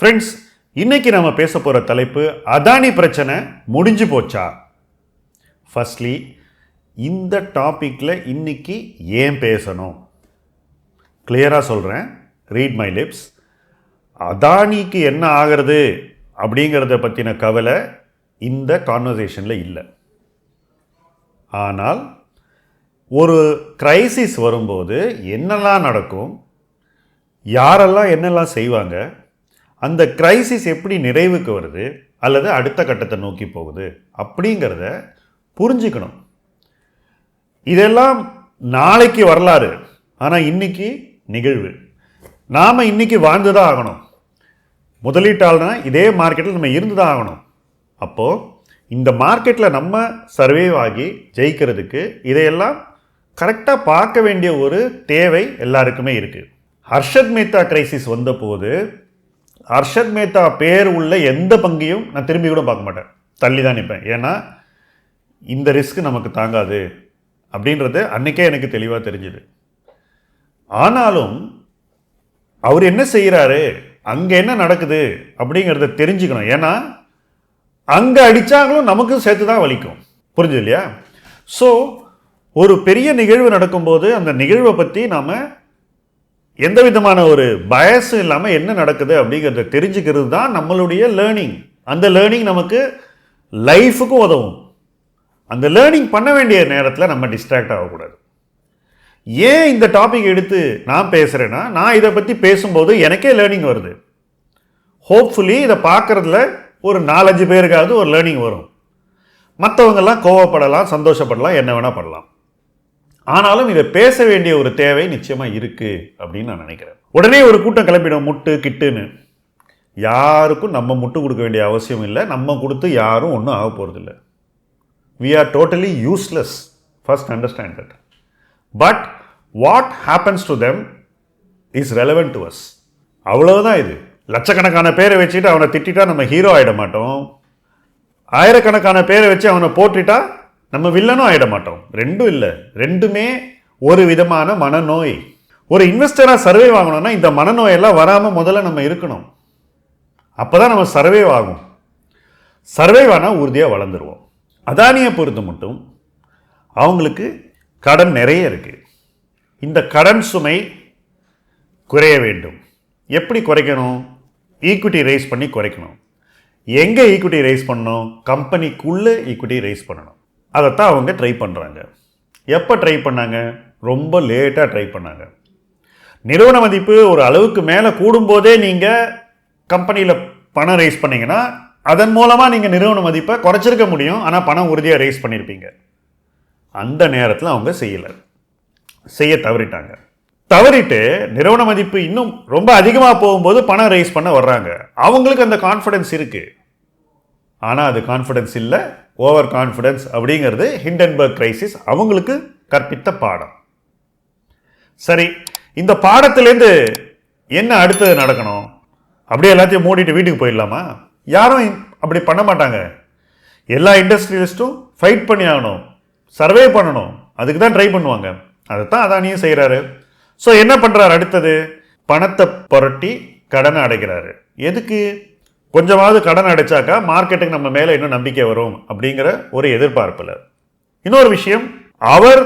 Friends இன்னைக்கு நம்ம பேச போகிற தலைப்பு அதானி பிரச்சனை முடிஞ்சு போச்சா? ஃபர்ஸ்ட்லி இந்த டாப்பிக்கில் இன்னைக்கு ஏன் பேசணும்? கிளியராக சொல்கிறேன் ரீட் மை லிப்ஸ் அதானிக்கு என்ன ஆகிறது அப்படிங்கிறத பற்றின கவலை இந்த கான்வர்சேஷனில் இல்லை. ஆனால் ஒரு கிரைசிஸ் வரும்போது என்னெல்லாம் நடக்கும்? யாரெல்லாம் என்னெல்லாம் செய்வாங்க? அந்த கிரைசிஸ் எப்படி நிறைவுக்கு வருது அல்லது அடுத்த கட்டத்தை நோக்கி போகுது அப்படிங்கிறத புரிஞ்சுக்கணும். இதெல்லாம் நாளைக்கு வரலாறு ஆனால் இன்னைக்கு நிகழ்வு. நாம் இன்னைக்கு வாழ்ந்து தான் ஆகணும். முதலீட்டாளனா இதே மார்க்கெட்டில் நம்ம இருந்து தான் ஆகணும். அப்போது இந்த மார்க்கெட்டில் நம்ம சர்வேவ் ஆகி ஜெயிக்கிறதுக்கு இதையெல்லாம் கரெக்டாக பார்க்க வேண்டிய ஒரு தேவை எல்லாருக்குமே இருக்குது ஹர்ஷத் மேத்தா கிரைசிஸ் வந்தபோது ஹர்ஷத் மேத்தா பேர் உள்ள எந்த பங்கையும் நான் திரும்பி கூட பார்க்க மாட்டேன். தள்ளி தான் நிற்பேன். ஏன்னா இந்த ரிஸ்க் நமக்கு தாங்காது அப்படின்றது அன்னைக்கே எனக்கு தெளிவாக தெரிஞ்சுது. ஆனாலும் அவர் என்ன செய்கிறாரு அங்கே என்ன நடக்குது? அப்படிங்கிறத தெரிஞ்சுக்கணும். ஏன்னா அங்கே அடித்தாங்களும் நமக்கும் சேர்த்து தான் வலிக்கும். புரிஞ்சுது இல்லையா? ஸோ ஒரு பெரிய நிகழ்வு நடக்கும்போது அந்த நிகழ்வை பற்றி நாம் எந்த விதமான ஒரு பயஸும் இல்லாமல் என்ன நடக்குது அப்படிங்கிறத தெரிஞ்சுக்கிறது தான் நம்மளுடைய லேர்னிங் அந்த லேர்னிங் நமக்கு லைஃபுக்கும் உதவும். அந்த லேர்னிங் பண்ண வேண்டிய நேரத்தில் நம்ம டிஸ்ட்ராக்ட் ஆகக்கூடாது. ஏன் இந்த டாபிக் எடுத்து நான் பேசுகிறேன்னா நான் இதை பற்றி பேசும்போது எனக்கே லேர்னிங் வருது. ஹோப்ஃபுல்லி இதை பார்க்குறதுல ஒரு நாலஞ்சு பேருக்காவது ஒரு லேர்னிங் வரும். மற்றவங்கெல்லாம் கோவப்படலாம் சந்தோஷப்படலாம் என்ன வேணால் பண்ணலாம். ஆனாலும் இதை பேச வேண்டிய ஒரு தேவை நிச்சயமாக இருக்குது அப்படின்னு நான் நினைக்கிறேன். உடனே ஒரு கூட்டம் கிளம்பிடும் முட்டு கிட்டுன்னு. யாருக்கும் நம்ம முட்டு கொடுக்க வேண்டிய அவசியம் இல்லை. நம்ம கொடுத்து யாரும் ஒன்றும் ஆக போகிறதில்ல we are totally useless first understand that but what happens to them is relevant to us அவ்வளவுதான் இது. லட்சக்கணக்கான பேரை வச்சுட்டு அவனை திட்டிட்டா நம்ம ஹீரோ ஆகிட மாட்டோம். ஆயிரக்கணக்கான பேரை வச்சு அவனை போட்டுட்டா நம்ம வில்லனும் ஆகிட மாட்டோம். ரெண்டும் இல்லை. ரெண்டுமே ஒரு விதமான மனநோய். ஒரு இன்வெஸ்டராக சர்வே வாங்கணும்னா இந்த மனநோயெல்லாம் வராமல் முதல்ல நம்ம இருக்கணும். அப்போ தான் நம்ம சர்வே ஆகும். சர்வே ஆனால் உறுதியாக வளர்ந்துருவோம். அதானியை பொறுத்த மட்டும் அவங்களுக்கு கடன் நிறைய இருக்குது இந்த கடன் சுமை குறைய வேண்டும். எப்படி குறைக்கணும்? ஈக்விட்டி ரைஸ் பண்ணி குறைக்கணும். எங்கே ஈக்விட்டி ரைஸ் பண்ணணும்? கம்பெனிக்குள்ளே ஈக்விட்டி ரைஸ் பண்ணணும். அதைத்தான் அவங்க ட்ரை பண்ணுறாங்க எப்போ ட்ரை பண்ணாங்க? ரொம்ப லேட்டாக ட்ரை பண்ணாங்க. நிறுவன மதிப்பு ஒரு அளவுக்கு மேலே கூடும்போதே நீங்கள் கம்பெனியில் பணம் ரைஸ் பண்ணீங்கன்னா அதன் மூலமாக நீங்கள் நிறுவன மதிப்பை குறைச்சிருக்க முடியும். ஆனால் பணம் உறுதியாக ரைஸ் பண்ணியிருப்பீங்க அந்த நேரத்தில் அவங்க செய்யலை. செய்ய தவறிட்டாங்க. தவறிட்டு நிறுவன மதிப்பு இன்னும் ரொம்ப அதிகமாக போகும்போது பணம் ரைஸ் பண்ண வர்றாங்க. அவங்களுக்கு அந்த கான்ஃபிடென்ஸ் இருக்குது ஆனால் அது கான்ஃபிடென்ஸ் இல்லை ஓவர் கான்ஃபிடென்ஸ் அப்படிங்கிறது ஹிண்டன்பர்க் கிரைசிஸ் அவங்களுக்கு கற்பித்த பாடம். சரி இந்த பாடத்திலேருந்து என்ன அடுத்தது நடக்கணும்? அப்படியே எல்லாத்தையும் மூடிட்டு வீட்டுக்கு போயிடலாமா? யாரும் அப்படி பண்ண மாட்டாங்க. எல்லா இண்டஸ்ட்ரியலிஸ்ட்டும் ஃபைட் பண்ணி ஆகணும் சர்வே பண்ணணும். அதுக்கு தான் ட்ரை பண்ணுவாங்க. அதைத்தான் அதானியும் செய்கிறாரு ஸோ என்ன பண்ணுறாரு அடுத்தது? பணத்தை புரட்டி கடனை அடைக்கிறாரு. எதுக்கு? கொஞ்சமாவது கடன் அடைச்சாக்கா மார்க்கெட்டுக்கு நம்ம மேலே இன்னும் நம்பிக்கை வரும் அப்படிங்கிற ஒரு எதிர்பார்ப்பில். இன்னொரு விஷயம் அவர்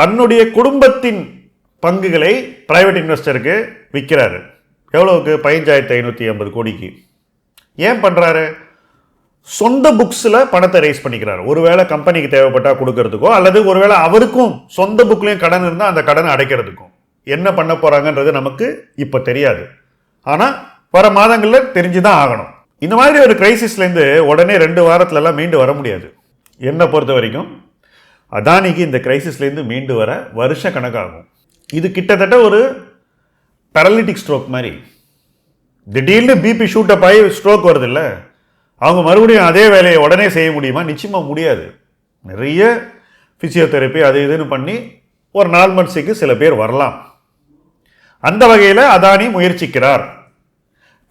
தன்னுடைய குடும்பத்தின் பங்குகளை பிரைவேட் இன்வெஸ்டருக்கு விற்கிறாரு எவ்வளோவுக்கு? பதினஞ்சாயிரத்தி ஐநூற்றி ஐம்பது கோடிக்கு. ஏன் பண்ணுறாரு சொந்த புக்ஸில் பணத்தை ரைஸ் பண்ணிக்கிறார். ஒருவேளை கம்பெனிக்கு தேவைப்பட்டால் கொடுக்கறதுக்கோ அல்லது ஒருவேளை அவருக்கும் சொந்த புக்லேயும் கடன் இருந்தால் அந்த கடனை அடைக்கிறதுக்கும். என்ன பண்ண போகிறாங்கன்றது நமக்கு இப்போ தெரியாது. ஆனால் வர மாதங்களில் தெரிஞ்சு தான் ஆகணும். இந்த மாதிரி ஒரு கிரைசிஸ்லேருந்து உடனே ரெண்டு வாரத்துலலாம் மீண்டு வர முடியாது. என்னை பொறுத்த வரைக்கும் அதானிக்கு இந்த கிரைசிஸ்லேருந்து மீண்டு வர வருஷ கணக்காகும். இது கிட்டத்தட்ட ஒரு பேரலிட்டிக் ஸ்ட்ரோக் மாதிரி. திடீர்னு பிபி ஷூட்டப் ஆகி ஸ்ட்ரோக் வருதில்ல அவங்க மறுபடியும் அதே வேலையை உடனே செய்ய முடியுமா? நிச்சயமாக முடியாது. நிறைய ஃபிசியோதெரப்பி அது இதுன்னு பண்ணி ஒரு நாலு மந்த்ஸுக்கு சில பேர் வரலாம். அந்த வகையில் அதானி முயற்சிக்கிறார்.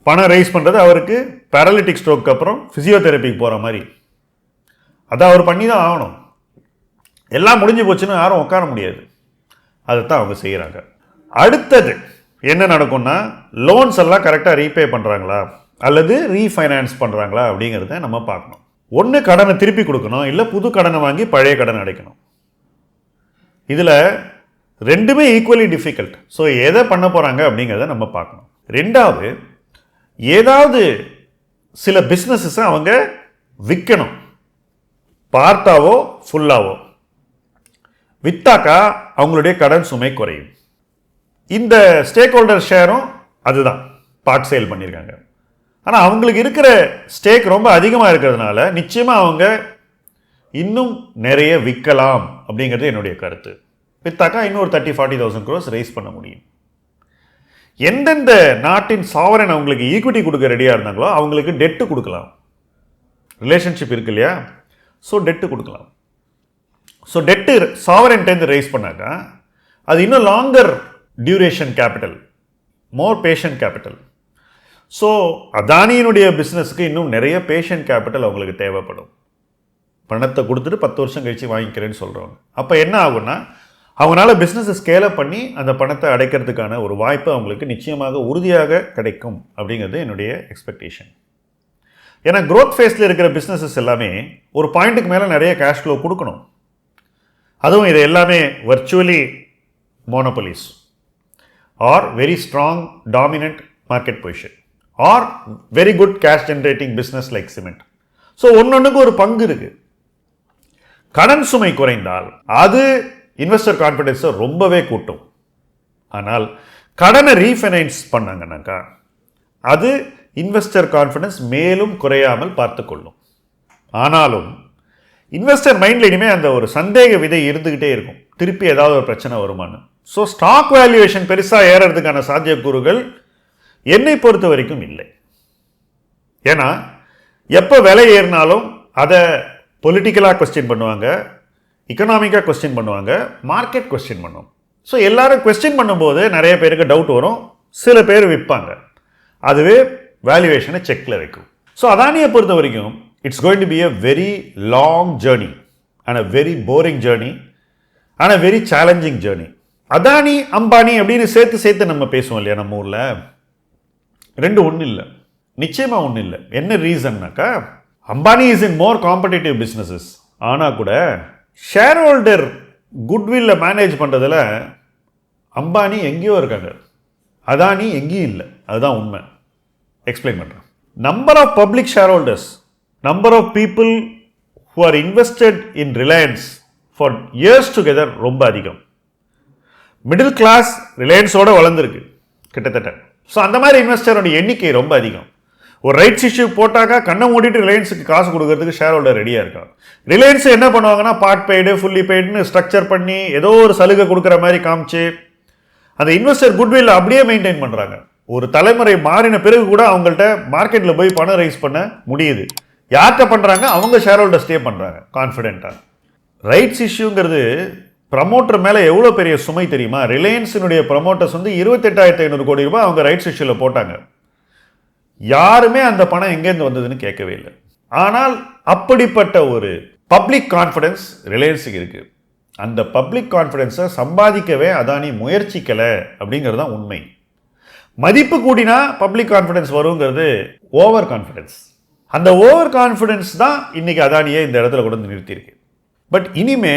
பணம் ரைஸ் பண்ணுறது அவருக்கு பேரலிட்டிக் ஸ்ட்ரோக்கு அப்புறம் ஃபிசியோதெரப்பிக்கு போகிற மாதிரி. அதை அவர் பண்ணி தான் ஆகணும். எல்லாம் முடிஞ்சு போச்சுன்னு யாரும் உட்கார முடியாது. அதை தான் அவங்க செய்கிறாங்க அடுத்தது என்ன நடக்கும்னா லோன்ஸ் எல்லாம் கரெக்டாக ரீபே பண்ணுறாங்களா அல்லது ரீஃபைனான்ஸ் பண்ணுறாங்களா அப்படிங்கிறத நம்ம பார்க்கணும். ஒன்று கடனை திருப்பி கொடுக்கணும் இல்லை புது கடனை வாங்கி பழைய கடன் அடைக்கணும். இதில் ரெண்டுமே ஈக்குவலி டிஃபிகல்ட் ஸோ எதை பண்ண போகிறாங்க அப்படிங்கிறத நம்ம பார்க்கணும். ரெண்டாவது ஏதாவது சில பிஸ்னஸஸை அவங்க விற்கணும் பார்ட்டாவோ ஃபுல்லாவோ விற்றாக்கா அவங்களுடைய கடன் சுமை குறையும். இந்த ஸ்டேக் ஹோல்டர் ஷேரும் அதுதான். பார்ட் சேல் பண்ணியிருக்காங்க ஆனால் அவங்களுக்கு இருக்கிற ஸ்டேக் ரொம்ப அதிகமாக இருக்கிறதுனால நிச்சயமாக அவங்க இன்னும் நிறைய விற்கலாம் அப்படிங்கிறது என்னுடைய கருத்து. விற்றாக்கா இன்னொரு thirty forty thousand crores raise பண்ண முடியும். எந்தெந்த நாட்டின் சாவரன் அவங்களுக்கு ஈக்விட்டி கொடுக்க ரெடியாக இருந்தாங்களோ அவங்களுக்கு டெட்டு கொடுக்கலாம். ரிலேஷன்ஷிப் இருக்கு இல்லையா? ஸோ டெட்டு கொடுக்கலாம். ஸோ டெட்டு சாவரன்ட்டேருந்து ரைஸ் பண்ணாக்கா அது இன்னும் longer duration capital more patient capital so அதானியினுடைய பிஸ்னஸ்க்கு இன்னும் நிறைய பேஷண்ட் கேபிட்டல் அவங்களுக்கு தேவைப்படும். பணத்தை கொடுத்துட்டு பத்து வருஷம் கழித்து வாங்கிக்கிறேன்னு சொல்கிறவங்க அப்போ என்ன ஆகும்னா அவங்களால பிஸ்னஸை ஸ்கேலப் பண்ணி அந்த பணத்தை அடைக்கிறதுக்கான ஒரு வாய்ப்பு அவங்களுக்கு நிச்சயமாக உறுதியாக கிடைக்கும் அப்படிங்கிறது என்னுடைய எக்ஸ்பெக்டேஷன் ஏன்னா க்ரோத் ஃபேஸில் இருக்கிற பிஸ்னஸஸ் எல்லாமே ஒரு பாயிண்ட்டுக்கு மேலே நிறைய கேஷ் ஃப்ளோ கொடுக்கணும். அதுவும் இது எல்லாமே virtually monopolies are very strong dominant market position are very good cash generating business like cement so ஒன்று ஒன்றுக்கு ஒரு பங்கு இருக்குது கடன் சுமை குறைந்தால் அது இன்வெஸ்டர் கான்ஃபிடென்ஸை ரொம்பவே கூட்டும். ஆனால் கடனை ரீஃபைனான்ஸ் பண்ணாங்கன்னாக்கா அது இன்வெஸ்டர் கான்ஃபிடன்ஸ் மேலும் குறையாமல் பார்த்துக்கொள்ளும் ஆனாலும் இன்வெஸ்டர் மைண்டில் இனிமேல் அந்த ஒரு சந்தேக விதை இருந்துக்கிட்டே இருக்கும். திருப்பி ஏதாவது ஒரு பிரச்சனை வருமான்னு. ஸோ ஸ்டாக் வேல்யூவேஷன் பெருசாக ஏறதுக்கான சாத்தியக்கூறுகள் என்னை பொறுத்த வரைக்கும் இல்லை. ஏன்னா எப்போ விலை ஏறினாலும் அதை பொலிட்டிக்கலாக கொஸ்டின் பண்ணுவாங்க. இக்கனாமிக்காக கொஸ்டின் பண்ணுவாங்க மார்க்கெட் கொஸ்டின் பண்ணும் ஸோ எல்லோரும் கொஸ்டின் பண்ணும்போது நிறைய பேருக்கு டவுட் வரும். சில பேர் விற்பாங்க. அதுவே வேல்யூவேஷனை செக்கில் வைக்கும். ஸோ அதானியை பொறுத்த வரைக்கும் it's going to be a very long journey and a very boring journey and a very challenging journey Adani Ambani அப்படின்னு சேர்த்து சேர்த்து நம்ம பேசுவோம் இல்லையா நம்ம ஊரில்? ரெண்டு ஒன்றும் இல்லை. நிச்சயமாக ஒன்றும் இல்லை. என்ன ரீசன்னாக்கா Ambani is in more competitive businesses ஆனால் கூட ஷேர் ஹோல்டர் குட்வில்ல மேனேஜ் பண்ணுறதுல அம்பானி எங்கேயோ இருக்காங்க. அதானி எங்கேயும் இல்லை. அதுதான் உண்மை. எக்ஸ்பிளைன் பண்ணுறேன் number of public share holders number of people who are invested in Reliance for years together ரொம்ப அதிகம். மிடில் கிளாஸ் ரிலையன்ஸோட வளர்ந்துருக்கு. கிட்டத்தட்ட. ஸோ அந்த மாதிரி இன்வெஸ்டரோட எண்ணிக்கை ரொம்ப அதிகம். ஒரு ரைட்ஸ் இஷ்யூ போட்டாக்கா கண்ணை மூடிட்டு ரிலையன்ஸுக்கு காசு கொடுக்கறதுக்கு ஷேர் ஹோல்டர் ரெடியாக இருக்காங்க. ரிலையன்ஸ் என்ன பண்ணுவாங்கன்னா பார்ட் பெய்டு ஃபுல்லி பெய்டுன்னு ஸ்ட்ரக்சர் பண்ணி ஏதோ ஒரு சலுகை கொடுக்குற மாதிரி காமிச்சு அந்த இன்வெஸ்டர் குட்வில் அப்படியே மெயின்டைன் பண்ணுறாங்க ஒரு தலைமுறை மாறின பிறகு கூட அவங்கள்ட்ட மார்க்கெட்டில் போய் பணம் ரைஸ் பண்ண முடியுது. யார்கிட்ட பண்ணுறாங்க அவங்க ஷேர் ஹோல்டர் ஸ்டே பண்ணுறாங்க கான்ஃபிடென்ட்டாக ரைட்ஸ் இஷ்யூங்கிறது ப்ரமோட்டர் மேலே எவ்வளோ பெரிய சுமை தெரியுமா? ரிலையன்ஸினுடைய ப்ரமோட்டர்ஸ் வந்து இருபத்தெட்டாயிரத்தி ஐநூறு கோடி ரூபாய் அவங்க ரைட்ஸ் இஷ்யூவில் போட்டாங்க. யாருமே அந்த பணம் எங்கேருந்து வந்ததுன்னு கேட்கவே இல்லை. ஆனால் அப்படிப்பட்ட ஒரு பப்ளிக் கான்ஃபிடன்ஸ் ரிலையன்ஸுக்கு இருக்குது அந்த பப்ளிக் கான்ஃபிடென்ஸை சம்பாதிக்கவே அதானி முயற்சிக்கலை அப்படிங்கிறது தான் உண்மை. மதிப்பு கூடினா பப்ளிக் கான்ஃபிடன்ஸ் வருங்கிறது ஓவர் கான்ஃபிடென்ஸ் அந்த ஓவர் கான்ஃபிடென்ஸ் தான் இன்னைக்கு அதானியை இந்த இடத்துல கொண்டு வந்து நிறுத்தியிருக்கு. பட் இனிமே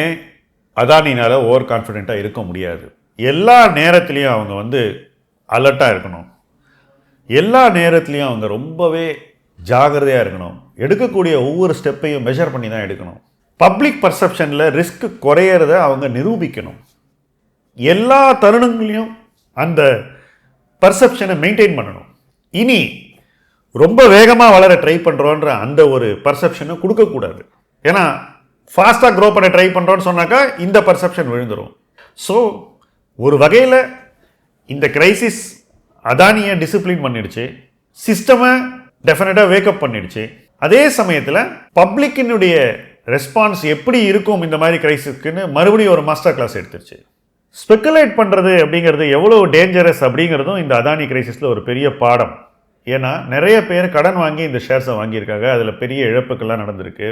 அதானினால் ஓவர் கான்ஃபிடென்ட்டாக இருக்க முடியாது. எல்லா நேரத்துலையும் அவங்க வந்து அலர்ட்டாக இருக்கணும். எல்லா நேரத்துலையும் அவங்க ரொம்பவே ஜாகிரதையாக இருக்கணும். எடுக்கக்கூடிய ஒவ்வொரு ஸ்டெப்பையும் மெஷர் பண்ணி தான் எடுக்கணும். பப்ளிக் பர்செப்ஷனில் ரிஸ்க் குறையிறத அவங்க நிரூபிக்கணும். எல்லா தருணங்களையும் அந்த பர்செப்ஷனை மெயின்டைன் பண்ணணும். இனி ரொம்ப வேகமாக வளர ட்ரை பண்ணுறோன்ற அந்த ஒரு பர்செப்ஷனை கொடுக்கக்கூடாது ஏன்னா ஃபாஸ்ட்டாக க்ரோ பண்ண ட்ரை பண்ணுறோன்னு சொன்னாக்கா இந்த பர்செப்ஷன் விழுந்துடும் ஸோ ஒரு வகையில் இந்த கிரைசிஸ் அதானியை டிசிப்ளின் பண்ணிடுச்சு? சிஸ்டமை டெஃபினட்டாக வேக்கப் பண்ணிடுச்சு. அதே சமயத்தில் பப்ளிக்கினுடைய ரெஸ்பான்ஸ் எப்படி இருக்கும் இந்த மாதிரி கிரைசிஸ்க்குன்னு மறுபடியும் ஒரு மாஸ்டர் கிளாஸ் எடுத்துருச்சு. ஸ்பெக்குலேட் பண்ணுறது அப்படிங்கிறது எவ்வளோ டேஞ்சரஸ் அப்படிங்கிறதும் இந்த அதானி கிரைசிஸில் ஒரு பெரிய பாடம். ஏன்னா நிறைய பேர் கடன் வாங்கி இந்த ஷேர்ஸை வாங்கியிருக்காங்க. அதில் பெரிய இழப்புக்கெல்லாம் நடந்திருக்கு.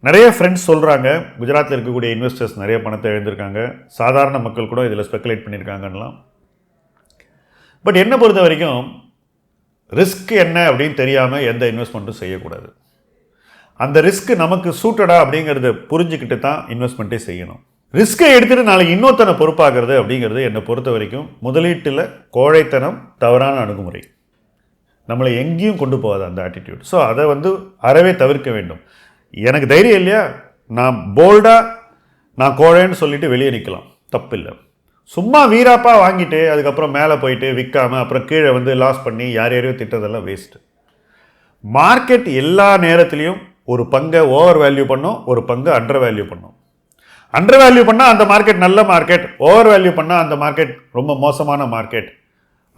நிறைய ஃப்ரெண்ட்ஸ் சொல்கிறாங்க குஜராத்தில் இருக்கக்கூடிய இன்வெஸ்டர்ஸ் நிறைய பணத்தை எழுந்திருக்காங்க சாதாரண மக்கள் கூட இதில் ஸ்பெக்குலேட் பண்ணியிருக்காங்கலாம் பட் என்னை பொறுத்த வரைக்கும் ரிஸ்க் என்ன அப்படின்னு தெரியாமல் எந்த இன்வெஸ்ட்மெண்ட்டும் செய்யக்கூடாது. அந்த ரிஸ்க் நமக்கு சூட்டடா அப்படிங்கிறத புரிஞ்சுக்கிட்டு தான் இன்வெஸ்ட்மெண்ட்டே செய்யணும். ரிஸ்க்கை எடுத்துகிட்டு நாளைக்கு இன்னொருத்தனை பொறுப்பாகிறது அப்படிங்கிறது என்னை பொறுத்த வரைக்கும் முதலீட்டில் கோழைத்தனம் தவறான அணுகுமுறை. நம்மளை எங்கேயும் கொண்டு போகாது அந்த ஆட்டிடியூட் ஸோ அதை வந்து அறவே தவிர்க்க வேண்டும். எனக்கு தைரியம் இல்லையா? நான் போல்டாக நான் கோழைன்னு சொல்லிவிட்டு வெளியே நிற்கலாம் தப்பில்லை. சும்மா வீராப்பா வாங்கிட்டு அதுக்கப்புறம் மேலே போயிட்டு விற்காமல் அப்புறம் கீழே வந்து லாஸ் பண்ணி யார் யாரையோ திட்டதெல்லாம் வேஸ்ட்டு மார்க்கெட் எல்லா நேரத்துலையும் ஒரு பங்கை ஓவர் வேல்யூ பண்ணும் ஒரு பங்கை அண்டர் வேல்யூ பண்ணும். அண்டர் வேல்யூ பண்ணால் அந்த மார்க்கெட் நல்ல மார்க்கெட் ஓவர் வேல்யூ பண்ணால் அந்த மார்க்கெட் ரொம்ப மோசமான மார்க்கெட்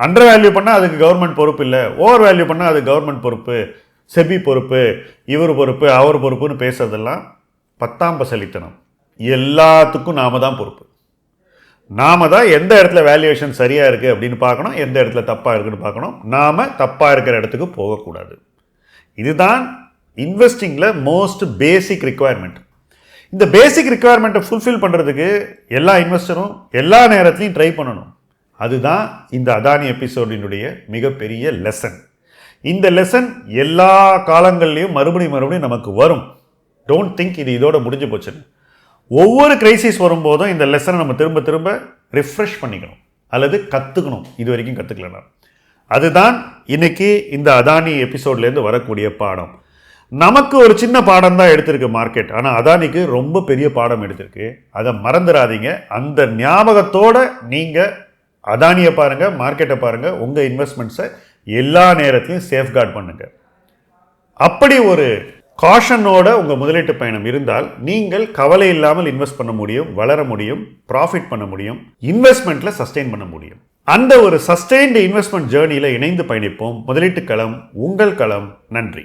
அண்டர் வேல்யூ பண்ணால் அதுக்கு கவர்மெண்ட் பொறுப்பு இல்லை. ஓவர் வேல்யூ பண்ணால் அது கவர்மெண்ட் பொறுப்பு செபி பொறுப்பு இவர் பொறுப்பு அவர் பொறுப்புன்னு பேசுறதெல்லாம் பத்தாம் பசலித்தனம். எல்லாத்துக்கும் நாம தான் பொறுப்பு. நாம தான் எந்த இடத்துல வேல்யூவேஷன் சரியாக இருக்குது அப்படின்னு பார்க்கணும் எந்த இடத்துல தப்பாக இருக்குன்னு பார்க்கணும். நாம் தப்பாக இருக்கிற இடத்துக்கு போகக்கூடாது. இதுதான் இன்வெஸ்டிங்கில் மோஸ்ட் பேசிக் ரிக்குவயர்மெண்ட் இந்த பேசிக் ரிக்குவயர்மெண்ட்டை ஃபுல்ஃபில் பண்ணுறதுக்கு எல்லா இன்வெஸ்டரும் எல்லா நேரத்துலையும் ட்ரை பண்ணணும். அதுதான் இந்த அதானி எபிசோடினுடைய மிகப்பெரிய லெசன் இந்த லெசன் எல்லா காலங்கள்லையும் மறுபடியும் மறுபடியும் நமக்கு வரும். டோன்ட் திங்க் இது இதோட முடிஞ்சு போச்சுன்னு. ஒவ்வொரு கிரைசிஸ் வரும்போதும் இந்த லெசனை நம்ம திரும்ப திரும்ப ரிஃப்ரெஷ் பண்ணிக்கணும். அல்லது கற்றுக்கணும் இது வரைக்கும் கற்றுக்கலனா அதுதான் இன்னைக்கு இந்த அதானி எபிசோட்லேருந்து வரக்கூடிய பாடம். நமக்கு ஒரு சின்ன பாடம் தான் எடுத்திருக்கு மார்க்கெட் ஆனால் அதானிக்கு ரொம்ப பெரிய பாடம் எடுத்திருக்கு. அதை மறந்துடாதீங்க. அந்த ஞாபகத்தோட நீங்கள் அதானியை பாருங்கள் மார்க்கெட்டை பாருங்கள் உங்கள் இன்வெஸ்ட்மெண்ட்ஸை எல்லா நேரத்தையும் சேஃப்கார்ட் பண்ணுங்கள் அப்படி ஒரு காஷனோட உங்கள் முதலீட்டு பயணம் இருந்தால் நீங்கள் கவலை இல்லாமல் இன்வெஸ்ட் பண்ண முடியும் வளர முடியும் ப்ராஃபிட் பண்ண முடியும் இன்வெஸ்ட்மெண்ட்டில் சஸ்டெயின் பண்ண முடியும். அந்த ஒரு சஸ்டெயின்டு இன்வெஸ்ட்மெண்ட் ஜேர்னியில் இணைந்து பயணிப்போம். முதலீட்டு களம் உங்கள் களம். நன்றி.